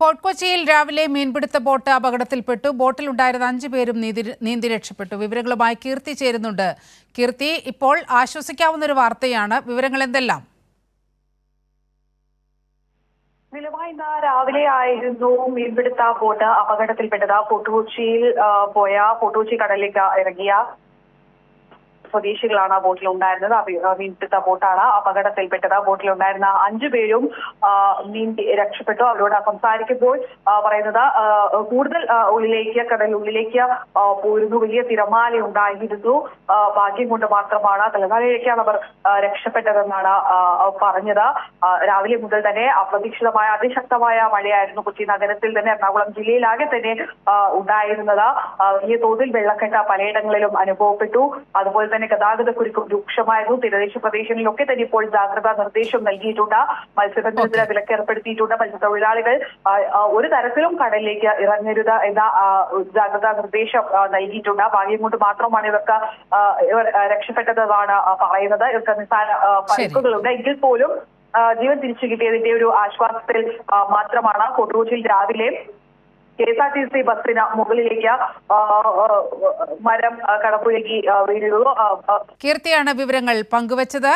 Fort കൊച്ചിയിൽ രാവിലെ മീൻപിടുത്ത boat അപകടത്തിൽപ്പെട്ടു. ബോട്ടിലുണ്ടായിരുന്ന അഞ്ചു പേരും നീന്തി രക്ഷപ്പെട്ടു. വിവരങ്ങളുമായി കീർത്തി ചേരുന്നുണ്ട്. കീർത്തി ഇപ്പോൾ ആശ്വസിക്കാവുന്ന ഒരു വാർത്തയാണ്. വിവരങ്ങൾ എന്തെല്ലാം നിലവായി ഇന്ന് രാവിലെ ആയിരുന്നു മീൻപിടുത്ത ബോട്ട് അപകടത്തിൽപ്പെട്ടത്. ഫോർട്ട് കൊച്ചിയിൽ പോയ ഫോർട്ട് കൊച്ചി കടലിലേക്ക് ഇറങ്ങിയ സ്വദേശികളാണ് ആ ബോട്ടിൽ ഉണ്ടായിരുന്നത്. മീൻപിടുത്ത ബോട്ടാണ് അപകടത്തിൽപ്പെട്ടത്. ബോട്ടിൽ ഉണ്ടായിരുന്ന അഞ്ചു പേരും മീൻ രക്ഷപ്പെട്ടു. അവരോട് സംസാരിക്കുമ്പോൾ പറയുന്നത് കൂടുതൽ ഉള്ളിലേക്ക് കടലുള്ളിലേക്ക് പോയിരുന്നു വലിയ തിരമാല ഉണ്ടായിരുന്നു ഭാഗ്യം കൊണ്ട് മാത്രമാണ് തലനാരിഴയ്ക്കാണ് അവർ രക്ഷപ്പെട്ടതെന്നാണ് പറഞ്ഞത്. രാവിലെ മുതൽ തന്നെ അപ്രതീക്ഷിതമായ അതിശക്തമായ മഴയായിരുന്നു കൊച്ചി നഗരത്തിൽ തന്നെ എറണാകുളം ജില്ലയിലാകെ തന്നെ ഉണ്ടായിരുന്നത്. വലിയ തോതിൽ വെള്ളക്കെട്ട പലയിടങ്ങളിലും അനുഭവപ്പെട്ടു. അതുപോലെ തന്നെ ഗതാഗത കുരുക്കും രൂക്ഷമായിരുന്നു തീരദേശ പ്രദേശങ്ങളിലൊക്കെ തന്നെ ഇപ്പോൾ ജാഗ്രതാ നിർദ്ദേശം നൽകിയിട്ടുണ്ട്. മത്സ്യബന്ധനത്തിന് വിലക്ക് ഏർപ്പെടുത്തിയിട്ടുണ്ട്. മത്സ്യത്തൊഴിലാളികൾ ഒരു തരത്തിലും കടലിലേക്ക് ഇറങ്ങരുത് എന്ന ജാഗ്രതാ നിർദ്ദേശം നൽകിയിട്ടുണ്ട്. ഭാഗ്യം കൊണ്ട് മാത്രമാണ് ഇവർക്ക് രക്ഷപ്പെട്ടതാണ് ഇവർ രക്ഷപ്പെട്ടതെന്നാണ് പറയുന്നത്. ഇവർക്ക് നിസ്സാര പരിക്കുകളുണ്ട് എങ്കിൽ പോലും ജീവൻ തിരിച്ചു കിട്ടിയതിന്റെ ഒരു ആശ്വാസത്തിൽ മാത്രമാണ് കൊട്ടൂച്ചിൽ രാവിലെ K S R T C ബസ്സിന് മുകളിലേക്ക് മരം കടപ്പുഴകി വീഴുകയോ കീർത്തിയാണ് വിവരങ്ങൾ പങ്കുവച്ചത്.